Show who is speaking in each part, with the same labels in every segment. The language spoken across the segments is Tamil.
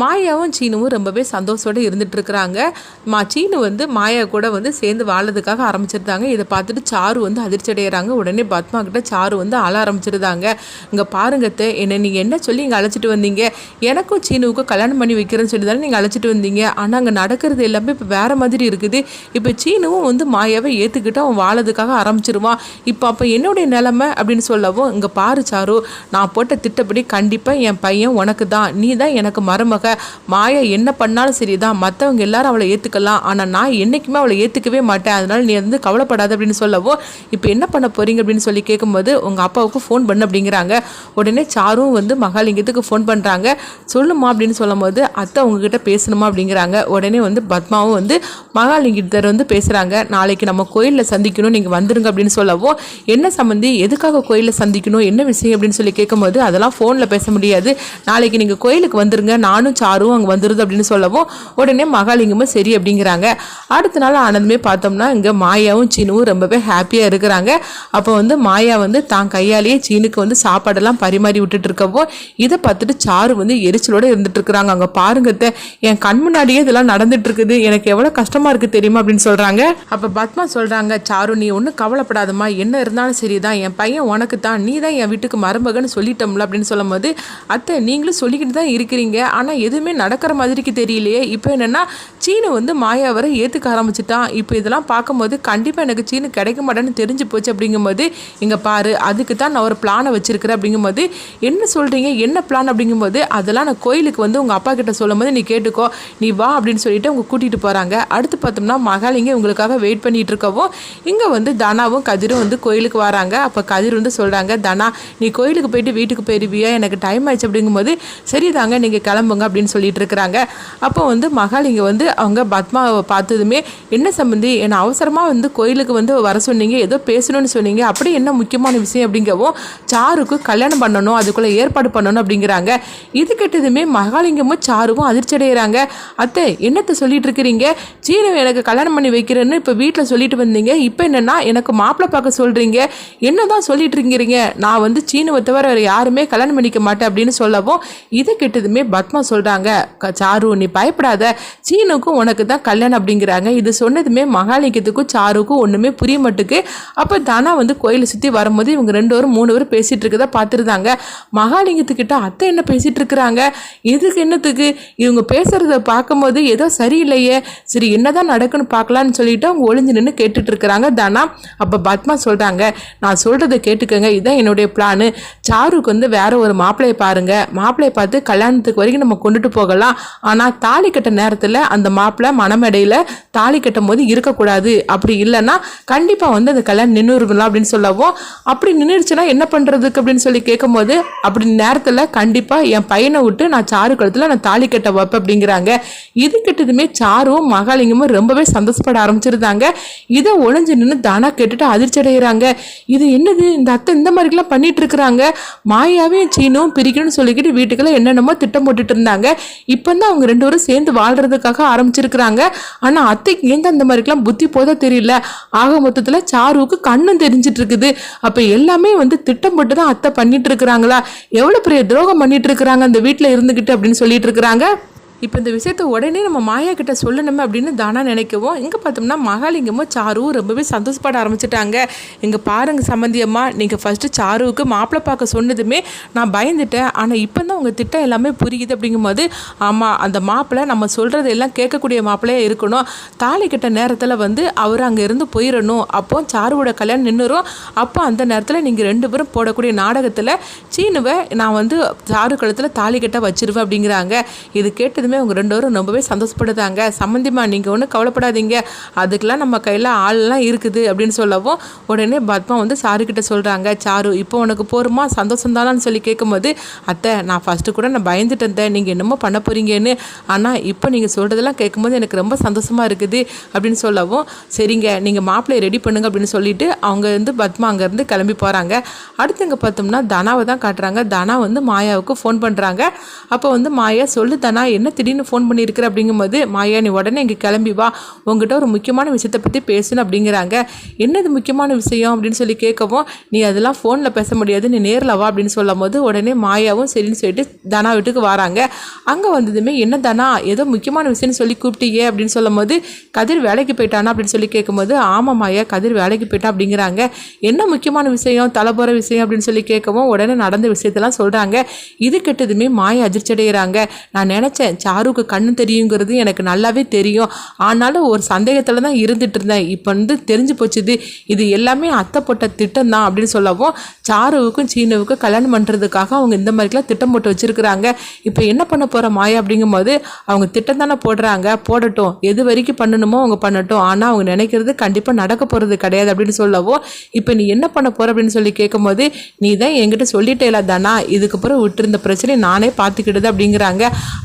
Speaker 1: மாயாவும் சீனுவும் ரொம்பவே சந்தோஷத்தோடு இருந்துட்டு இருக்கிறாங்க மா சீனு வந்து மாயா கூட வந்து சேர்ந்து வாழறதுக்காக ஆரம்பிச்சிருந்தாங்க. இதை பார்த்துட்டு சாரு வந்து அதிர்ச்சி அடைகிறாங்க உடனே பத்மா கிட்ட சாரு வந்து ஆள ஆரம்பிச்சிருந்தாங்க. இங்கே பாருங்கத்த என்னை நீங்கள் என்ன சொல்லி இங்கே அழைச்சிட்டு வந்தீங்க? எனக்கும் சீனுவுக்கும் கல்யாணம் பண்ணி வைக்கிறேன்னு சொல்லி தானே நீங்கள் அழைச்சிட்டு வந்தீங்க? ஆனால் அங்கே நடக்கிறது எல்லாமே இப்போ வேறு மாதிரி இருக்குது. இப்போ சீனுவும் வந்து மாயாவை ஏற்றுக்கிட்டு அவன் வாழறதுக்காக ஆரம்பிச்சிருவான். இப்போ அப்போ என்னுடைய நிலமை அப்படின்னு சொல்லவும் இங்கே பாரு சாரு நான் போட்ட திட்டப்படி கண்டிப்பாக என் பையன் உனக்கு தான் நீ தான் எனக்கு மருமக. மாயா என்ன பண்ணாலும் சரிதான் மற்றவங்க எல்லாரும் அவளை ஏற்றுக்கலாம் ஆனால் நான் என்றைக்குமே அவளை ஏற்றுக்கவே மாட்டேன் அதனால் நீ வந்து கவலைப்படாத அப்படின்னு சொல்லவோ இப்போ என்ன பண்ண போறீங்க? அப்படின்னு சொல்லி கேட்கும்போது உங்கள் அப்பாவுக்கு ஃபோன் பண்ணு அப்படிங்கிறாங்க. உடனே சாரும் வந்து மகாலிங்கத்துக்கு ஃபோன் பண்ணுறாங்க சொல்லுமா அப்படின்னு சொல்லும்போது அத்தை உங்ககிட்ட பேசணுமா? அப்படிங்கிறாங்க. உடனே வந்து பத்மாவும் வந்து மகாலிங்கத்தர் வந்து பேசுகிறாங்க நாளைக்கு நம்ம கோயிலில் சந்திக்கணும் நீங்கள் வந்துடுங்க அப்படின்னு சொல்லவோ என்ன சம்மந்தி எதுக்காக கோயிலில் சந்திக்கணும்? என்ன விஷயம்? அப்படின்னு சொல்லி கேட்கும்போது அதெல்லாம் ஃபோனில் பேச முடியாது. நாளைக்கு நீங்கள் கோயிலுக்கு வந்துருங்க நானும் சாரும் அங்கே வந்துடுது அப்படின்னு சொல்லவும் உடனே மகாலிங்கமும் சரி அப்படிங்கிறாங்க. அடுத்த நாள் ஆனந்தமே பார்த்தோம்னா இங்கே மாயாவும் சீனுவும் ரொம்பவே ஹாப்பியாக இருக்கிறாங்க. அப்போ வந்து மாயா வந்து தான் கையாலேயே சீனுக்கு வந்து சாப்பாடெல்லாம் பரிமாறி விட்டுட்டு இருக்கவோ இதை பார்த்துட்டு சாரு வந்து எரிச்சலோடு இருந்துட்டு இருக்கிறாங்க. அங்கே பாருங்க அத்தை, என் கண் முன்னாடியே இதெல்லாம் நடந்துட்டு இருக்குது. எனக்கு எவ்வளோ கஷ்டமாக இருக்குது தெரியுமா அப்படின்னு சொல்கிறாங்க அப்போ பத்மா சொல்கிறாங்க சாரு நீ ஒன்றும் கவலைப்படாதம்மா. என்ன இருந்தாலும் சரி தான் என் பையன் உனக்கு தான். நீ தான் என் வீட்டுக்கு மருமகன்னு சொல்லிட்டோம்ல அப்படின்னு சொல்லும்போது அத்தை நீங்களும் சொல்லிக்கிட்டு தான் இருக்கிறீங்க. ஆனால் எதுவுமே நடக்கிற மாதிரிக்கு தெரியலையே. இப்போ என்னென்னா சீனு வந்து மாயாவரை ஏற்றுக்க ஆரம்பிச்சிட்டான். இப்போ இதெல்லாம் பார்க்கும்போது கண்டிப்பாக எனக்கு சீனு கிடைக்க மாட்டேன்னு தெரிஞ்சு போச்சு அப்படிங்கும்போது இங்கே பாரு அதுக்கு தான் நான் ஒரு பிளானை வச்சுருக்கிறேன் அப்படிங்கும்போது என்ன சொல்கிறீங்க என்ன பிளான் அப்படிங்கும்போது அதெல்லாம் நான் கோயிலுக்கு வந்து உங்கள் அப்பா கிட்ட சொல்லும்போது நீ கேட்டுக்கோ. நீ வா அப்படின்னு சொல்லிட்டு அவங்க கூட்டிகிட்டு போகிறாங்க அடுத்து பார்த்தோம்னா மகாலிங்க உங்களுக்காக வெயிட் பண்ணிகிட்டு இருக்கவும் இங்கே வந்து தனாவும் கதிரும் வந்து கோயிலுக்கு வராங்க. அப்போ கதிர் வந்து சொல்கிறாங்க தனா நீ கோயிலுக்கு போயிட்டு வீட்டுக்கு போயிருவியா? எனக்கு டைம் ஆயிடுச்சு அப்படிங்கும்போது சரிதாங்க நீங்கள் கிளம்புங்க அப்படின்னு சொல்லிட்டு இருக்கிறாங்க. அப்போ வந்து மகாலிங்க வந்து அவங்க பத்மாவை பார்த்ததுமே என்ன சம்பந்தி என்னை அவசரமாக வந்து கோயிலுக்கு வந்து வர சொன்னீங்க ஏதோ பேசணும்னு சொன்னீங்க அப்படி என்ன முக்கியமான விஷயம்? அப்படிங்கவும் சாருக்கு கல்யாணம் பண்ணணும் அதுக்குள்ளே ஏற்பாடு பண்ணணும் அப்படிங்கிறாங்க. இது கெட்டதுமே மகாலிங்கமும் சாருவும் அதிர்ச்சி அடைகிறாங்க அத்தை என்னத்தை சொல்லிட்டு இருக்கிறீங்க? சீனு எனக்கு கல்யாணம் பண்ணி வைக்கிறேன்னு இப்போ வீட்டில் சொல்லிட்டு வந்தீங்க. இப்போ என்னென்னா எனக்கு மாப்பிள்ளை பார்க்க சொல்கிறீங்க என்னதான் சொல்லிட்டு இருக்கிறீங்க? நான் வந்து சீனுவை தவிர வேறு யாருமே கல்யாணம் பண்ணிக்க மாட்டேன் அப்படின்னு சொல்லவும் இதை கெட்டதுமே பத்மா சொல் சொல்கிறாங்க சாரு நீ பயப்படாத. சீனுக்கும் உனக்கு தான் கல்யாணம் அப்படிங்கிறாங்க. இது சொன்னதுமே மகாலிங்கத்துக்கும் சாருக்கும் ஒன்றுமே புரிய மாட்டுக்கு. அப்போ தானா வந்து கோயிலை சுற்றி வரும்போது இவங்க ரெண்டு பேரும் மூணு பேரும் பேசிகிட்டு இருக்கதா பார்த்துருந்தாங்க. மகாலிங்கத்துக்கிட்ட அத்தை என்ன பேசிகிட்டு இருக்கிறாங்க? இதுக்கு என்னத்துக்கு? இவங்க பேசுகிறத பார்க்கும்போது ஏதோ சரியில்லையே. சரி என்னதான் நடக்குன்னு பார்க்கலான்னு சொல்லிட்டு அவங்க ஒளிஞ்சு நின்று கேட்டுட்டு இருக்கிறாங்க. தானா அப்போ பத்மா சொல்கிறாங்க நான் சொல்கிறத கேட்டுக்கோங்க. இதுதான் என்னுடைய பிளானு சாருக்கு வந்து வேற ஒரு மாப்பிள்ளையை பாருங்க. மாப்பிள்ளையை பார்த்து கல்யாணத்துக்கு வரைக்கும் நம்ம கொண்டுட்டு போகலாம். ஆனால் தாலி கட்ட நேரத்தில் அந்த மாப்பிள்ளை மணமேடையில் தாலி கட்டும் போது இருக்கக்கூடாது. அப்படி இல்லைன்னா கண்டிப்பாக வந்து அந்த கல்யாணம் நின்றுருக்கலாம் அப்படின்னு சொல்லவும் அப்படி நின்றுடுச்சுன்னா என்ன பண்ணுறதுக்கு அப்படின்னு சொல்லி கேட்கும்போது அப்படி நேரத்தில் கண்டிப்பாக என் பையனை விட்டு நான் சாரு கழுத்தில் நான் தாலி கட்ட வைப்பேன் அப்படிங்கிறாங்க. இது கிட்டதுமே சாரும் மகாலிங்கமும் ரொம்பவே சந்தோஷப்பட ஆரம்பிச்சிருந்தாங்க. இதை ஒளிஞ்சு நின்று தானா கேட்டுட்டு அதிர்ச்சி அடைகிறாங்க இது என்னது? இந்த அத்தை இந்த மாதிரிலாம் பண்ணிட்டு இருக்கிறாங்க. மாயாவையும் சீனும் பிரிக்கணும்னு சொல்லிக்கிட்டு வீட்டுக்குள்ள என்னென்னமோ திட்டம் போட்டுட்டு இருந்தாங்க. இப்போ தான் அவங்க ரெண்டு பேரும் சேர்ந்து வாழ்றதுக்காக ஆரம்பிச்சிருக்கிறாங்க. ஆனால் அத்தைக்கு ஏன் அந்த மாதிரிக்கெல்லாம் புத்தி போதா தெரியல. ஆக மொத்தத்தில் சாருவுக்கு கண்ணும் தெரிஞ்சிட்டு இருக்குது அப்போ எல்லாமே வந்து திட்டம் போட்டு தான் அத்தை பண்ணிட்டு இருக்கிறாங்களா எவ்வளோ பெரிய துரோகம் பண்ணிட்டு இருக்கிறாங்க அந்த வீட்டில் இருந்துக்கிட்டு அப்படின்னு சொல்லிட்டு இருக்கிறாங்க இப்போ இந்த விஷயத்த உடனே நம்ம மாயா கிட்ட சொல்லணுமே அப்படின்னு தானா நினைக்கவும் இங்கே பார்த்தோம்னா மகாலிங்கமும் சாருவும் ரொம்பவே சந்தோஷப்பட ஆரம்பிச்சிட்டாங்க. இங்கே பாருங்க சம்மந்தியம்மா நீங்கள் ஃபஸ்ட்டு சாருவுக்கு மாப்பிள்ளை பார்க்க சொன்னதுமே நான் பயந்துட்டேன். ஆனால் இப்போ தான் உங்கள் திட்டம் எல்லாமே புரியுது அப்படிங்கும்போது ஆமாம் அந்த மாப்பிள்ளை நம்ம சொல்கிறது எல்லாம் கேட்கக்கூடிய மாப்பிள்ளையாக இருக்கணும். தாலி கட்ட நேரத்தில் வந்து அவர் அங்கே இருந்து போயிடணும் அப்போ சாருவோட கல்யாணம் நின்றுரும் அப்போ அந்த நேரத்தில் நீங்கள் ரெண்டு பேரும் போடக்கூடிய நாடகத்தில் சீனுவை நான் வந்து சாரு கழுத்தில் தாலி கட்ட வச்சிருவேன் அப்படிங்கிறாங்க. இது கேட்டதுமே அவங்க ரெண்டு பேரும் ரொம்பவே சந்தோஷப்படுதாங்க. சம்மந்திமா நீங்கள் ஒன்றும் கவலைப்படாதீங்க. அதுக்கெலாம் நம்ம கையில் ஆள்லாம் இருக்குது அப்படின்னு சொல்லவும் உடனே பத்மா வந்து சாரு கிட்ட சொல்கிறாங்க சாரு இப்போ உனக்கு போருமா? சந்தோஷம் தானான்னு சொல்லி கேட்கும்போது அத்தை நான் ஃபஸ்ட்டு கூட நான் பயந்துட்டு இருந்தேன். நீங்கள் என்னமோ பண்ண போகிறீங்கன்னு ஆனால் இப்போ நீங்கள் சொல்கிறதெல்லாம் கேட்கும்போது எனக்கு ரொம்ப சந்தோஷமாக இருக்குது அப்படின்னு சொல்லவும் சரிங்க நீங்கள் மாப்பிள்ளையை ரெடி பண்ணுங்க அப்படின்னு சொல்லிட்டு அவங்க வந்து பத்மா அங்கேருந்து கிளம்பி போகிறாங்க அடுத்து இங்கே பார்த்தோம்னா தனாவை தான் காட்டுறாங்க. தனா வந்து மாயாவுக்கு ஃபோன் பண்ணுறாங்க அப்போ வந்து மாயா சொல்லு தனா என்ன திடீர்னு ஃபோன் பண்ணியிருக்கிற அப்படிங்கும்போது மாயா நீ உடனே இங்கே கிளம்பி வா. உங்ககிட்ட ஒரு முக்கியமான விஷயத்தை பற்றி பேசணும் அப்படிங்கிறாங்க. என்னது முக்கியமான விஷயம்? அப்படின்னு சொல்லி கேட்கவும் நீ அதெல்லாம் ஃபோனில் பேச முடியாது. நீ நேரில் வா அப்படின்னு சொல்லும் போது உடனே மாயாவும் சரின்னு சொல்லிட்டு தனா வீட்டுக்கு வராங்க. அங்கே வந்ததுமே என்ன தனா ஏதோ முக்கியமான விஷயம்னு சொல்லி கூப்பிட்டீங்க அப்படின்னு சொல்லும் போது கதிர் வேலைக்கு போயிட்டானா? அப்படின்னு சொல்லி கேட்கும்போது ஆமாம் மாயா கதிர் வேலைக்கு போயிட்டா அப்படிங்கிறாங்க. என்ன முக்கியமான விஷயம்? தலை போகிற விஷயம்? அப்படின்னு சொல்லி கேட்கவும் உடனே நடந்த விஷயத்தெல்லாம் சொல்கிறாங்க இது கெட்டதுமே மாயா அதிர்ச்சி அடைகிறாங்க நான் நினச்சேன் ஷாருக்கு கண்ணு தெரியுங்கிறது எனக்கு நல்லாவே தெரியும். ஆனாலும் ஒரு சந்தேகத்தில் தான் இருந்துட்டு இருந்தேன். இப்போ வந்து தெரிஞ்சு போச்சுது. இது எல்லாமே அத்தை போட்ட திட்டம் தான் அப்படின்னு சொல்லவும் சாருவுக்கும் சீனுவுக்கும் கல்யாணம் பண்ணுறதுக்காக அவங்க இந்த மாதிரிலாம் திட்டம் போட்டு வச்சுருக்குறாங்க. இப்போ என்ன பண்ண போகிற மாயா அப்படிங்கும்போது அவங்க திட்டம் தானே போடுறாங்க. போடட்டும். எது வரைக்கும் பண்ணணுமோ அவங்க பண்ணட்டும். ஆனால் அவங்க நினைக்கிறது கண்டிப்பாக நடக்க போகிறது கிடையாது அப்படின்னு சொல்லவும் இப்போ நீ என்ன பண்ண போகிற அப்படின்னு சொல்லி கேட்கும்போது நீ தான் என்கிட்ட சொல்லிட்டேல தானா இதுக்கப்புறம் விட்டுருந்த பிரச்சனை நானே பார்த்துக்கிடுது அப்படிங்கிறாங்க.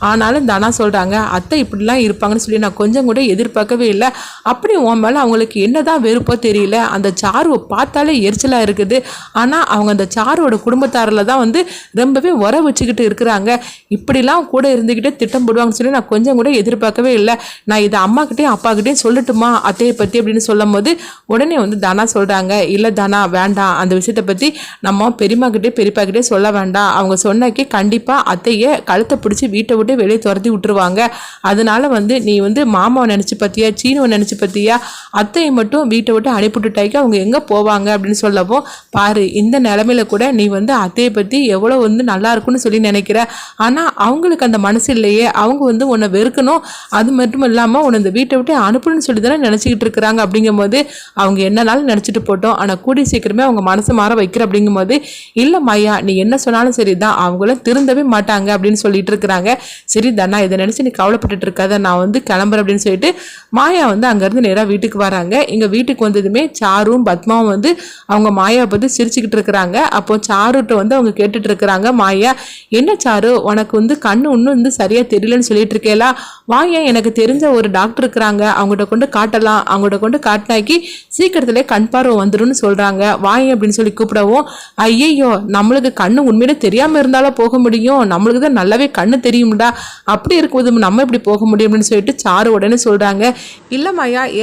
Speaker 1: ஆனாலும் தானா சொல்கிறாங்க அத்தை இப்படிலாம் இருப்பாங்கன்னு சொல்லி நான் கொஞ்சம் கூட எதிர்பார்க்கவே இல்லை. அப்படி உன் மேலே அவங்களுக்கு என்னதான் வெறுப்போ தெரியல அந்த சாருவை பார்த்தாலே எரிச்சலாக இருக்குது. ஆனால் அவங்க அந்த சாருவோட குடும்பத்தாரில் தான் வந்து ரொம்பவே உர வச்சுக்கிட்டு இருக்கிறாங்க. இப்படிலாம் கூட இருந்துக்கிட்டே திட்டம் போடுவாங்கன்னு சொல்லி நான் கொஞ்சம் கூட எதிர்பார்க்கவே இல்லை. நான் இதை அம்மாக்கிட்டேயும் அப்பாக்கிட்டேயும் சொல்லட்டுமா அத்தையை பற்றி அப்படின்னு சொல்லும் போது உடனே வந்து தானா சொல்கிறாங்க இல்லை தானா வேண்டாம் அந்த விஷயத்தை பற்றி நம்ம பெரியம்மாக்கிட்டே பெரியப்பாக்கிட்டே சொல்ல வேண்டாம். அவங்க சொன்னாக்கே கண்டிப்பாக அத்தையை கழுத்தை பிடிச்சி வீட்டை விட்டு வெளியே துரத்தி விட்டுருவாங்க. அதனால வந்து நீ வந்து மாமாவை நினச்சி பார்த்தியா சீனுவை நினச்சி பார்த்தியா அத்தையை மட்டும் வீட்டை விட்டு அனுப்பிவிட்டுட்டாக்கி அவங்க எங்கே போவாங்க அப்படின்னு சொல்லவும் பாரு இந்த நிலமையில கூட நீ வந்து அத்தையை பற்றி எவ்வளோ வந்து நல்லா இருக்குன்னு சொல்லி நினைக்கிற. ஆனால் அவங்களுக்கு அந்த மனசு இல்லையே அவங்க வந்து உன்னை வெறுக்கணும். அது மட்டும் இல்லாமல் உன்னை இந்த வீட்டை விட்டு அனுப்பணும்னு சொல்லி தானே நினச்சிக்கிட்டு இருக்கிறாங்க அப்படிங்கும்போது அவங்க என்னனாலும் நினச்சிட்டு போட்டோம். ஆனால் கூடி சீக்கிரமே அவங்க மனசு மாற வைக்கிற அப்படிங்கும்போது இல்லை மையா நீ என்ன சொன்னாலும் சரி தான் அவங்கள திருந்தவே மாட்டாங்க அப்படின்னு சொல்லிட்டு இருக்கிறாங்க. சரி தானா இதை நினச்சி நீ கவலைப்பட்டுட்டு இருக்காத நான் வந்து கிளம்புறேன் அப்படின்னு சொல்லிட்டு மாயா வந்து அங்கேருந்து நேராக வீட்டுக்கு வராங்க. இங்கே வீட்டுக்கு வந்ததுமே சாரும் பத்மாவும் வந்து அவங்க மாயாவை பற்றி சிரிச்சுக்கிட்டு இருக்கிறாங்க. அப்போ சாருட்ட வந்து அவங்க கேட்டுட்டு இருக்கிறாங்க மாயா என்ன சாரு? உனக்கு வந்து கண்ணு இன்னும் வந்து சரியாக தெரியலன்னு சொல்லிட்டு இருக்கேலா. வாயா எனக்கு தெரிஞ்ச ஒரு டாக்டர் இருக்கிறாங்க. அவங்ககிட்ட கொண்டு காட்டலாம். அவங்ககிட்ட கொண்டு காட்டினாக்கி சீக்கிரத்திலே கண் பார்வை வந்துடும் சொல்கிறாங்க வாய் அப்படின்னு சொல்லி கூப்பிடவும் ஐயையோ நம்மளுக்கு கண்ணு உண்மையிலே தெரியாமல் இருந்தாலும் போக முடியும். நம்மளுக்கு தான் நல்லாவே கண்ணு தெரியும்டா. அப்படி இருக்கும்போது நம்ம இப்படி போக முடியும் அப்படின்னு சொல்லிட்டு சாரு உடனே சொல்கிறாங்க இல்லை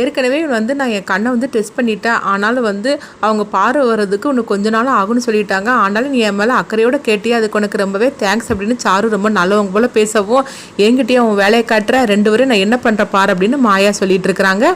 Speaker 1: ஏற்கனவே வந்து நான் என் கண்ணை வந்து டெஸ்ட் பண்ணிட்டேன். ஆனாலும் வந்து அவங்க பார்வை வர்றதுக்கு உனக்கு கொஞ்ச நாள் ஆகும்னு சொல்லிட்டாங்க. ஆனாலும் நீ என் மேலே அக்கறையோட கேட்டியே? அதுக்கு உனக்கு ரொம்பவே தேங்க்ஸ் அப்படின்னு சாரு ரொம்ப நல்லவங்க போல் பேசவும். என்கிட்டயே அவன் வேலையை காட்டுற. ரெண்டு வரையும் நான் என்ன பண்ணுற பாரு அப்படின்னு மாயா சொல்லிட்டு இருக்கிறாங்க.